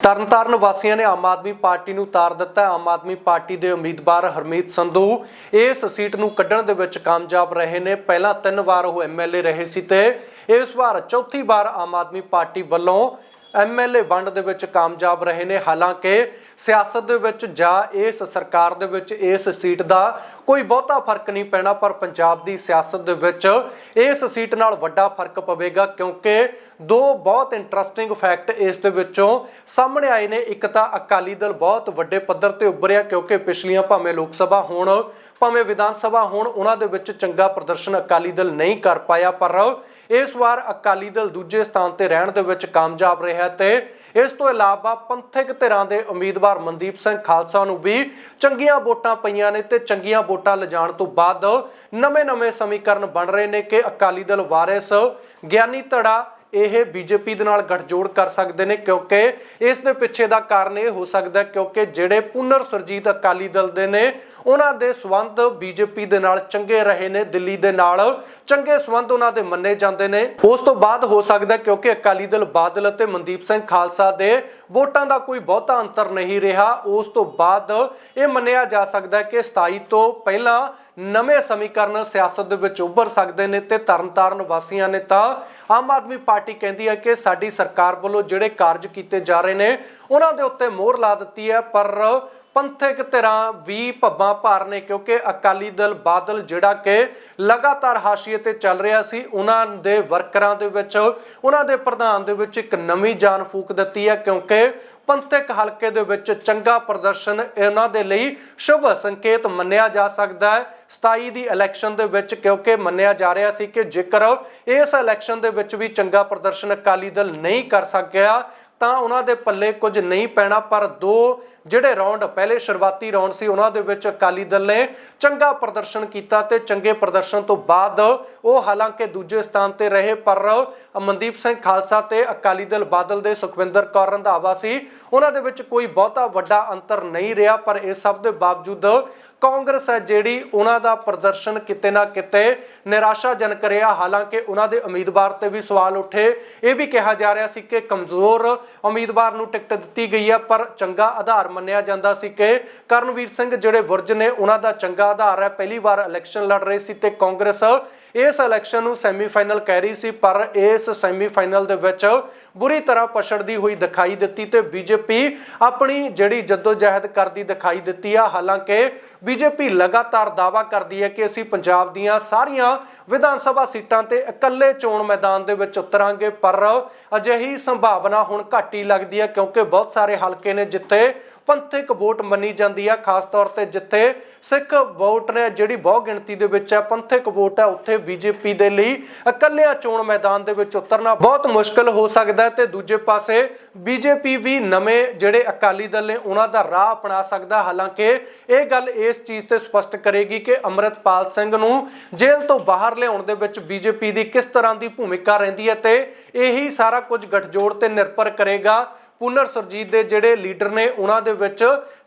ਤਰਨਤਾਰਨ ਵਾਸੀਆਂ ਨੇ ਆਮ ਆਦਮੀ ਪਾਰਟੀ ਨੂੰ ਤਾਰ ਦਿੱਤਾ। ਆਮ ਆਦਮੀ ਪਾਰਟੀ ਦੇ ਉਮੀਦਵਾਰ ਹਰਮੀਤ ਸੰਧੂ ਇਸ ਸੀਟ ਨੂੰ ਕੱਢਣ ਦੇ ਵਿੱਚ ਕਾਮਯਾਬ ਰਹੇ ਨੇ। ਪਹਿਲਾਂ ਤਿੰਨ ਵਾਰ ਉਹ ਐਮਐਲਏ ਰਹੇ ਸੀ ਤੇ ਇਸ ਵਾਰ ਚੌਥੀ ਵਾਰ ਆਮ ਆਦਮੀ ਪਾਰਟੀ ਵੱਲੋਂ ਐਮਐਲਏ ਵੰਡ ਦੇ ਵਿੱਚ ਕਾਮਯਾਬ ਰਹੇ ਨੇ। ਹਾਲਾਂਕਿ ਸਿਆਸਤ ਦੇ ਵਿੱਚ ਜਾਂ ਇਸ ਸਰਕਾਰ ਦੇ ਵਿੱਚ ਇਸ ਸੀਟ ਦਾ ਕੋਈ ਬਹੁਤਾ ਫ਼ਰਕ ਨਹੀਂ ਪੈਣਾ, ਪਰ ਪੰਜਾਬ ਦੀ ਸਿਆਸਤ ਦੇ ਵਿੱਚ ਇਸ ਸੀਟ ਨਾਲ ਵੱਡਾ ਫ਼ਰਕ ਪਵੇਗਾ, ਕਿਉਂਕਿ ਦੋ ਬਹੁਤ ਇੰਟਰਸਟਿੰਗ ਫੈਕਟ ਇਸ ਦੇ ਵਿੱਚੋਂ ਸਾਹਮਣੇ ਆਏ ਨੇ। ਇੱਕ ਤਾਂ ਅਕਾਲੀ ਦਲ ਬਹੁਤ ਵੱਡੇ ਪੱਧਰ ਤੇ ਉੱਭਰਿਆ, ਕਿਉਂਕਿ ਪਿਛਲੀਆਂ ਭਾਵੇਂ ਲੋਕ ਸਭਾ ਹੋਣ ਭਾਵੇਂ ਵਿਧਾਨ ਸਭਾ ਹੋਣ, ਉਹਨਾਂ ਦੇ ਵਿੱਚ ਚੰਗਾ ਪ੍ਰਦਰਸ਼ਨ ਅਕਾਲੀ ਦਲ ਨਹੀਂ ਕਰ ਪਾਇਆ, ਪਰ ਇਸ ਵਾਰ ਅਕਾਲੀ ਦਲ ਦੂਜੇ ਸਥਾਨ ਤੇ ਰਹਿਣ ਦੇ ਵਿੱਚ ਕਾਮਯਾਬ ਰਿਹਾ ਤੇ ਇਸ ਤੋਂ ਇਲਾਵਾ ਪੰਥਕ ਧਿਰਾਂ ਦੇ ਉਮੀਦਵਾਰ ਮਨਦੀਪ ਸਿੰਘ ਖਾਲਸਾ ਨੂੰ ਵੀ ਚੰਗੀਆਂ ਵੋਟਾਂ ਪਈਆਂ ਨੇ ਤੇ ਚੰਗੀਆਂ ਵੋਟਾਂ ਲਿਜਾਣ ਤੋਂ ਬਾਅਦ ਨਵੇਂ-ਨਵੇਂ ਸਮੀਕਰਨ ਬਣ ਰਹੇ ਨੇ ਕਿ ਅਕਾਲੀ ਦਲ ਵਾਰਿਸ ਗਿਆਨੀ ਧੜਾ ਇਹ ਬੀਜੇਪੀ ਦੇ ਨਾਲ ਗੱਠਜੋੜ ਕਰ ਸਕਦੇ ਨੇ, ਕਿਉਂਕਿ ਇਸ ਦੇ ਪਿੱਛੇ ਦਾ ਕਾਰਨ ਇਹ ਹੋ ਸਕਦਾ ਕਿਉਂਕਿ ਜਿਹੜੇ ਪੁਨਰ ਸਰਜੀਤ ਅਕਾਲੀ ਦਲ ਦੇ ਨੇ ਉਹਨਾਂ ਦੇ ਸਬੰਧ ਬੀਜੇਪੀ ਦੇ ਨਾਲ ਚੰਗੇ ਰਹੇ ਨੇ, ਦਿੱਲੀ ਦੇ ਨਾਲ ਚੰਗੇ ਸਬੰਧ ਉਹਨਾਂ ਦੇ ਮੰਨੇ ਜਾਂਦੇ ਨੇ। ਉਸ ਤੋਂ ਬਾਅਦ ਹੋ ਸਕਦਾ ਕਿਉਂਕਿ ਅਕਾਲੀ ਦਲ ਬਾਦਲ ਅਤੇ ਮਨਦੀਪ ਸਿੰਘ ਖਾਲਸਾ ਦੇ ਵੋਟਾਂ ਦਾ ਕੋਈ ਬਹੁਤਾ ਅੰਤਰ ਨਹੀਂ ਰਿਹਾ। ਉਸ ਤੋਂ ਬਾਅਦ ਇਹ ਮੰਨਿਆ ਜਾ ਸਕਦਾ ਕਿ 27 ਤੋਂ ਪਹਿਲਾਂ ਨਵੇਂ ਸਮੀਕਰਨ ਸਿਆਸਤ ਦੇ ਵਿੱਚ ਉੱਭਰ ਸਕਦੇ ਨੇ ਤੇ ਤਰਨਤਾਰਨ ਵਾਸੀਆਂ ਨੇ ਤਾਂ ਆਮ ਆਦਮੀ ਪਾਰਟੀ ਕਹਿੰਦੀ ਹੈ ਕਿ ਸਾਡੀ ਸਰਕਾਰ ਵੱਲੋਂ ਜਿਹੜੇ ਕਾਰਜ ਕੀਤੇ ਜਾ ਰਹੇ ਨੇ, ਉਹਨਾਂ ਦੇ ਉੱਤੇ ਮੋਹਰ ਲਾ ਦਿੱਤੀ ਹੈ। ਪਰ ਪੰਥਕ ਧਿਰਾਂ ਵੀ ਭੱਬਾਂ ਭਾਰ ਨੇ ਕਿਉਂਕਿ ਅਕਾਲੀ ਦਲ ਬਾਦਲ ਜਿਹੜਾ ਕਿ ਲਗਾਤਾਰ ਹਾਸ਼ੀਏ ਤੇ ਚੱਲ ਰਿਹਾ ਸੀ, ਉਹਨਾਂ ਦੇ ਵਰਕਰਾਂ ਦੇ ਵਿੱਚ, ਉਹਨਾਂ ਦੇ ਪ੍ਰਧਾਨ ਦੇ ਵਿੱਚ ਇੱਕ ਨਵੀਂ ਜਾਨ ਫੂਕ ਦਿੱਤੀ ਹੈ ਕਿਉਂਕਿ ਪੰਥਕ ਹਲਕੇ ਦੇ ਵਿੱਚ ਚੰਗਾ ਪ੍ਰਦਰਸ਼ਨ ਇਹਨਾਂ ਦੇ ਲਈ ਸ਼ੁਭ ਸੰਕੇਤ ਮੰਨਿਆ ਜਾ ਸਕਦਾ ਹੈ। 27 ਦੀ ਇਲੈਕਸ਼ਨ ਦੇ ਵਿੱਚ ਕਿਉਂਕਿ ਮੰਨਿਆ ਜਾ ਰਿਹਾ ਸੀ ਕਿ ਜੇਕਰ ਇਸ ਇਲੈਕਸ਼ਨ ਦੇ ਵਿੱਚ ਵੀ ਚੰਗਾ ਪ੍ਰਦਰਸ਼ਨ ਅਕਾਲੀ ਦਲ ਨਹੀਂ ਕਰ ਸਕਿਆ ਤਾਂ ਉਹਨਾਂ ਦੇ ਪੱਲੇ ਕੁਝ ਨਹੀਂ ਪੈਣਾ, ਪਰ ਦੋ ਜਿਹੜੇ ਰਾਉਂਡ ਪਹਿਲੇ ਸ਼ੁਰੂਆਤੀ ਰਾਉਂਡ ਸੀ, ਉਹਨਾਂ ਦੇ ਵਿੱਚ ਅਕਾਲੀ ਦਲ ਨੇ ਚੰਗਾ ਪ੍ਰਦਰਸ਼ਨ ਕੀਤਾ ਤੇ ਚੰਗੇ ਪ੍ਰਦਰਸ਼ਨ ਤੋਂ ਬਾਅਦ ਉਹ ਹਾਲਾਂਕਿ ਦੂਜੇ ਸਥਾਨ ਤੇ ਰਹੇ, ਪਰ ਅਮਨਦੀਪ ਸਿੰਘ ਖਾਲਸਾ ਤੇ ਅਕਾਲੀ ਦਲ ਬਾਦਲ ਦੇ ਸੁਖਵਿੰਦਰ ਕੌਰ ਰੰਧਾਵਾ ਸੀ। ਉਹਨਾਂ ਦੇ ਵਿੱਚ ਕੋਈ ਬਹੁਤਾ ਵੱਡਾ ਅੰਤਰ ਨਹੀਂ ਰਿਹਾ, ਪਰ ਇਸ ਸਭ ਦੇ ਬਾਵਜੂਦ ਕਾਂਗਰਸ ਹੈ ਜਿਹੜੀ ਉਹਨਾਂ ਦਾ ਪ੍ਰਦਰਸ਼ਨ ਕਿਤੇ ਨਾ ਕਿਤੇ ਨਿਰਾਸ਼ਾਜਨਕ ਰਿਹਾ। ਹਾਲਾਂਕਿ ਉਹਨਾਂ ਦੇ ਉਮੀਦਵਾਰ ਤੇ ਵੀ ਸਵਾਲ ਉੱਠੇ। ਇਹ ਵੀ ਕਿਹਾ ਜਾ ਰਿਹਾ ਸੀ ਕਿ ਕਮਜ਼ੋਰ ਉਮੀਦਵਾਰ ਨੂੰ ਟਿਕਟ ਦਿੱਤੀ ਗਈ ਹੈ, ਪਰ ਚੰਗਾ ਆਧਾਰ ਮੰਨਿਆ ਜਾਂਦਾ ਸੀ ਕਿ ਕਰਨਵੀਰ ਸਿੰਘ ਜਿਹੜੇ ਵਰਜ ਨੇ, ਉਹਨਾਂ ਦਾ ਚੰਗਾ ਆਧਾਰ ਹੈ। ਪਹਿਲੀ ਵਾਰ ਇਲੈਕਸ਼ਨ ਲੜ ਰਹੇ ਸੀ ਤੇ ਕਾਂਗਰਸ ਇਸ ਇਲੈਕਸ਼ਨ ਨੂੰ ਸੈਮੀਫਾਈਨਲ ਕਹਿ ਰਹੀ ਸੀ, ਪਰ ਇਸ ਸੈਮੀਫਾਈਨਲ ਦੇ ਵਿੱਚ ਬੁਰੀ ਤਰ੍ਹਾਂ ਪਛੜਦੀ ਹੋਈ ਦਿਖਾਈ ਦਿੱਤੀ ਤੇ ਬੀਜੇਪੀ ਆਪਣੀ ਜਿਹੜੀ ਜਦੋਜਹਿਦ ਕਰਦੀ ਦਿਖਾਈ ਦਿੱਤੀ ਆ, ਹਾਲਾਂਕਿ ਬੀਜੇਪੀ ਲਗਾਤਾਰ ਦਾਵਾ ਕਰਦੀ ਹੈ ਕਿ ਅਸੀਂ ਪੰਜਾਬ ਦੀਆਂ ਸਾਰੀਆਂ ਵਿਧਾਨ ਸਭਾ ਸੀਟਾਂ ਤੇ ਇਕੱਲੇ ਚੋਣ ਮੈਦਾਨ ਦੇ ਵਿੱਚ ਉਤਰਾਂਗੇ, ਪਰ ਅਜਿਹੀ ਸੰਭਾਵਨਾ ਹੁਣ ਘੱਟ ਹੀ ਲੱਗਦੀ ਹੈ ਕਿਉਂਕਿ ਬਹੁਤ ਸਾਰੇ ਹਲਕੇ ਨੇ ਜਿੱਥੇ ਪੰਥਕ ਵੋਟ ਮੰਨੀ ਜਾਂਦੀ ਆ, ਖਾਸ ਤੌਰ ਤੇ ਜਿੱਥੇ ਸਿੱਖ ਵੋਟ ਨੇ ਜਿਹੜੀ ਬਹੁ ਗਿਣਤੀ ਦੇ ਵਿੱਚ ਹੈ ਪੰਥਕ ਵੋਟ ਹੈ ਉੱਥੇ ਬੀਜੇਪੀ ਦੇ ਲਈ ਇਕੱਲਿਆਂ ਚੋਣ ਮੈਦਾਨ ਦੇ ਵਿੱਚ ਉਤਰਨਾ ਬਹੁਤ ਮੁਸ਼ਕਲ ਹੋ ਸਕਦਾ ਹੈ ਤੇ ਦੂਜੇ ਪਾਸੇ ਬੀਜੇਪੀ ਵੀ ਨਵੇਂ ਜਿਹੜੇ ਅਕਾਲੀ ਦਲ ਨੇ, ਉਹਨਾਂ ਦਾ ਰਾਹ ਅਪਣਾ ਸਕਦਾ ਹਾਲਾਂਕਿ ਇਹ ਗੱਲ ਇਸ ਚੀਜ਼ ਤੇ ਸਪਸ਼ਟ ਕਰੇਗੀ ਕਿ ਅਮਰਿਤਪਾਲ ਸਿੰਘ ਨੂੰ ਜੇਲ੍ਹ ਤੋਂ ਬਾਹਰ ਲਿਆਉਣ ਦੇ ਵਿੱਚ ਬੀਜੇਪੀ ਦੀ ਕਿਸ ਤਰ੍ਹਾਂ ਦੀ ਭੂਮਿਕਾ ਰਹਿੰਦੀ ਹੈ ਤੇ ਇਹੀ ਸਾਰਾ ਕੁਝ ਗੱਠਜੋੜ ਤੇ ਨਿਰਭਰ ਕਰੇਗਾ। ਪੁਨਰ ਸਰਜੀਤ ਦੇ ਜਿਹੜੇ ਲੀਡਰ ਨੇ, ਉਹਨਾਂ ਦੇ ਵਿੱਚ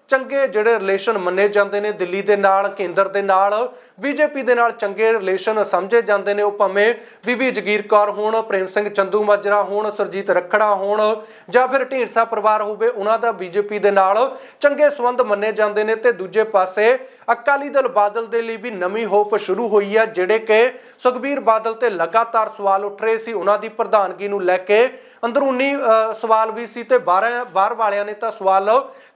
ਚੰਗੇ ਜਿਹੜੇ ਰਿਲੇਸ਼ਨ ਮੰਨੇ ਜਾਂਦੇ ਨੇ, ਦਿੱਲੀ ਦੇ ਨਾਲ, ਕੇਂਦਰ ਦੇ ਨਾਲ, ਬੀਜੇਪੀ ਦੇ ਨਾਲ ਚੰਗੇ ਰਿਲੇਸ਼ਨ ਸਮਝੇ ਜਾਂਦੇ ਨੇ। ਉਹ ਭਾਵੇਂ ਬੀਬੀ ਜਗੀਰ ਕੌਰ ਹੋਣ, ਪ੍ਰੇਮ ਸਿੰਘ ਚੰਦੂ ਮਾਜਰਾ ਹੋਣ, ਸਰਜੀਤ ਰੱਖੜਾ ਹੋਣ, ਜਾਂ ਫਿਰ ਢੀਂਡਸਾ ਪਰਿਵਾਰ ਹੋਵੇ, ਉਹਨਾਂ ਦਾ ਬੀਜੇਪੀ ਦੇ ਨਾਲ ਚੰਗੇ ਸੰਬੰਧ ਮੰਨੇ ਜਾਂਦੇ ਨੇ। ਤੇ ਦੂਜੇ ਪਾਸੇ ਅਕਾਲੀ ਦਲ ਬਾਦਲ ਦੇ ਲਈ ਵੀ ਨਵੀਂ ਹੋਪ ਸ਼ੁਰੂ ਹੋਈ ਹੈ ਜਿਹੜੇ ਕਿ ਸੁਖਬੀਰ ਬਾਦਲ ਤੇ ਲਗਾਤਾਰ ਸਵਾਲ ਉੱਠ ਰਹੇ ਸੀ। ਉਹਨਾਂ ਦੀ ਪ੍ਰਧਾਨਗੀ ਨੂੰ ਲੈ ਕੇ ਅੰਦਰੂਨੀ ਅ, ਸਵਾਲ ਵੀ ਸੀ ਤੇ ਬਾਹਰ ਬਾਹਰ ਵਾਲਿਆਂ ਨੇ ਤਾਂ ਸਵਾਲ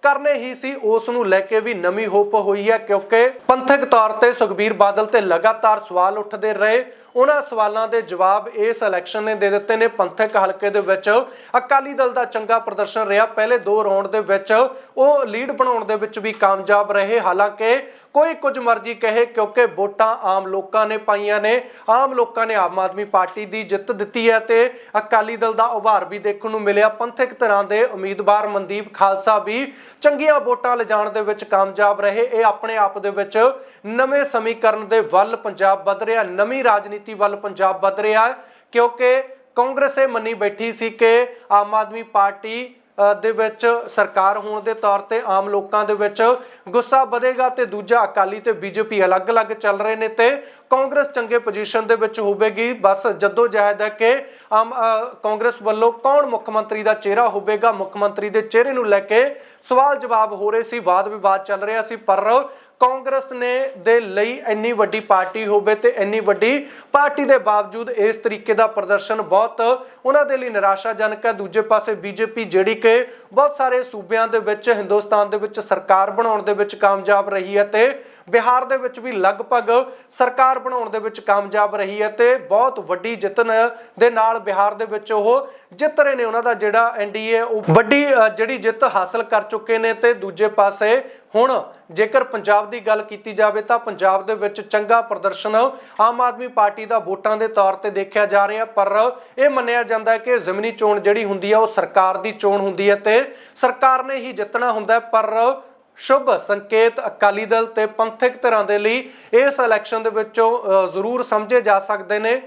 ਕਰਨੇ ਹੀ ਸੀ। ਉਸ ਨੂੰ ਲੈ ਕੇ ਵੀ ਨਵੀਂ ਹੋਪ ਹੋਈ ਹੈ ਕਿਉਂਕਿ ਪੰਥਕ ਤੌਰ ਤੇ ਸੁਖਬੀਰ ਬਾਦਲ ਤੇ ਲਗਾਤਾਰ ਸਵਾਲ ਉੱਠਦੇ ਰਹੇ। ਉਹਨਾਂ ਸਵਾਲਾਂ ਦੇ ਜਵਾਬ ਇਸ ਇਲੈਕਸ਼ਨ ਨੇ ਦੇ ਦਿੱਤੇ ਨੇ। ਪੰਥਕ ਹਲਕੇ ਦੇ ਵਿੱਚ ਅਕਾਲੀ ਦਲ ਦਾ ਚੰਗਾ ਪ੍ਰਦਰਸ਼ਨ ਰਿਹਾ। ਪਹਿਲੇ ਦੋ ਰਾਉਂਡ ਦੇ ਵਿੱਚ ਉਹ ਲੀਡ ਬਣਾਉਣ ਦੇ ਵਿੱਚ ਵੀ ਕਾਮਯਾਬ ਰਹੇ। ਹਾਲਾਂਕਿ ਕੋਈ ਕੁਝ ਮਰਜ਼ੀ ਕਹੇ ਕਿਉਂਕਿ ਵੋਟਾਂ ਆਮ ਲੋਕਾਂ ਨੇ ਪਾਈਆਂ ਨੇ। ਆਮ ਲੋਕਾਂ ਨੇ ਆਮ ਆਦਮੀ ਪਾਰਟੀ ਦੀ ਜਿੱਤ ਦਿੱਤੀ ਹੈ ਤੇ ਅਕਾਲੀ ਦਲ ਦਾ ਉਭਾਰ ਵੀ ਦੇਖਣ ਨੂੰ ਮਿਲਿਆ। ਪੰਥਕ ਤਰ੍ਹਾਂ ਦੇ ਉਮੀਦਵਾਰ ਮਨਦੀਪ ਖਾਲਸਾ ਵੀ ਚੰਗੀਆਂ ਵੋਟਾਂ ਲਿਜਾਣ ਦੇ ਵਿੱਚ ਕਾਮਯਾਬ ਰਹੇ। ਇਹ ਆਪਣੇ ਆਪ ਦੇ ਵਿੱਚ ਨਵੇਂ ਸਮੀਕਰਨ ਦੇ ਵੱਲ ਪੰਜਾਬ ਵੱਧ ਰਿਹਾ। ਨਵੀਂ ਰਾਜਨੀਤੀ ਵੱਲ ਪੰਜਾਬ ਵੱਧ ਰਿਹਾ ਹੈ, ਕਿਉਂਕਿ ਕਾਂਗਰਸ ਇਹ ਮੰਨੀ ਬੈਠੀ ਸੀ ਕਿ ਆਮ ਆਦਮੀ ਪਾਰਟੀ ਦੇ ਵਿੱਚ ਸਰਕਾਰ ਹੋਣ ਦੇ ਤੌਰ ਤੇ ਆਮ ਲੋਕਾਂ ਦੇ ਵਿੱਚ ਗੁੱਸਾ ਵਧੇਗਾ ਤੇ ਦੂਜਾ ਅਕਾਲੀ ਤੇ ਬੀਜੇਪੀ ਅਲੱਗ-ਅਲੱਗ ਚੱਲ ਰਹੇ ਨੇ ਤੇ ਕਾਂਗਰਸ ਚੰਗੇ ਪੋਜੀਸ਼ਨ ਦੇ ਵਿੱਚ ਹੋਵੇਗੀ। ਬਸ ਜਦੋਂ ਜਾਇਦ ਹੈ ਕਿ ਆਮ ਕਾਂਗਰਸ ਵੱਲੋਂ ਕੌਣ ਮੁੱਖ ਮੰਤਰੀ ਦਾ ਚਿਹਰਾ ਹੋਵੇਗਾ? ਮੁੱਖ ਮੰਤਰੀ ਦੇ ਚਿਹਰੇ ਨੂੰ ਲੈ ਕੇ ਸਵਾਲ ਜਵਾਬ ਹੋ ਰਹੇ ਸੀ ਵਾਦ ਵਿਵਾਦ ਚੱਲ ਰਿਹਾ ਸੀ, ਪਰ ਕਾਂਗਰਸ ਨੇ ਦੇ ਲਈ ਇੰਨੀ ਵੱਡੀ ਪਾਰਟੀ ਹੋਵੇ ਤੇ ਇੰਨੀ ਵੱਡੀ ਪਾਰਟੀ ਦੇ ਬਾਵਜੂਦ ਇਸ ਤਰੀਕੇ ਦਾ ਪ੍ਰਦਰਸ਼ਨ ਬਹੁਤ ਉਹਨਾਂ ਦੇ ਲਈ ਨਿਰਾਸ਼ਾਜਨਕ ਹੈ। ਦੂਜੇ ਪਾਸੇ ਬੀਜੇਪੀ ਜਿਹੜੀ ਕਿ ਬਹੁਤ ਸਾਰੇ ਸੂਬਿਆਂ ਦੇ ਵਿੱਚ, ਹਿੰਦੁਸਤਾਨ ਦੇ ਵਿੱਚ ਸਰਕਾਰ ਬਣਾਉਣ ਦੇ ਵਿੱਚ ਕਾਮਯਾਬ ਰਹੀ ਹੈ ਤੇ ਬਿਹਾਰ ਦੇ ਵਿੱਚ ਵੀ ਲਗਭਗ ਸਰਕਾਰ ਬਣਾਉਣ ਦੇ ਵਿੱਚ ਕਾਮਯਾਬ ਰਹੀ ਹੈ ਤੇ ਬਹੁਤ ਵੱਡੀ ਜਿੱਤ ਦੇ ਨਾਲ ਬਿਹਾਰ ਦੇ ਵਿੱਚ ਉਹ ਜਿੱਤ ਰਹੇ ਨੇ। ਉਹਨਾਂ ਦਾ ਜਿਹੜਾ ਐਨਡੀਏ ਉਹ ਵੱਡੀ ਜਿਹੜੀ ਜਿੱਤ ਹਾਸਲ ਕਰ ਚੁੱਕੇ ਨੇ ਤੇ ਦੂਜੇ ਪਾਸੇ ਹੁਣ ਜੇਕਰ ਪੰਜਾਬ ਦੀ ਗੱਲ ਕੀਤੀ ਜਾਵੇ ਤਾਂ ਪੰਜਾਬ ਦੇ ਵਿੱਚ ਚੰਗਾ ਪ੍ਰਦਰਸ਼ਨ ਆਮ ਆਦਮੀ ਪਾਰਟੀ ਦਾ ਵੋਟਾਂ ਦੇ ਤੌਰ ਤੇ ਦੇਖਿਆ ਜਾ ਰਿਹਾ ਪਰ ਇਹ ਮੰਨਿਆ ਜਾਂਦਾ ਹੈ ਕਿ ਜ਼ਮੀਨੀ ਚੋਣ ਜਿਹੜੀ ਹੁੰਦੀ ਹੈ ਉਹ ਸਰਕਾਰ ਦੀ ਚੋਣ ਹੁੰਦੀ ਹੈ ਤੇ ਸਰਕਾਰ ਨੇ ਹੀ ਜਿੱਤਣਾ ਹੁੰਦਾ ਪਰ ਸ਼ੁਭ ਸੰਕੇਤ ਅਕਾਲੀ ਦਲ ਤੇ ਪੰਥਕ ਧਿਰਾਂ ਦੇ ਲਈ ਇਸ ਇਲੈਕਸ਼ਨ ਦੇ ਵਿੱਚੋਂ ਜ਼ਰੂਰ ਸਮਝੇ ਜਾ ਸਕਦੇ ਨੇ।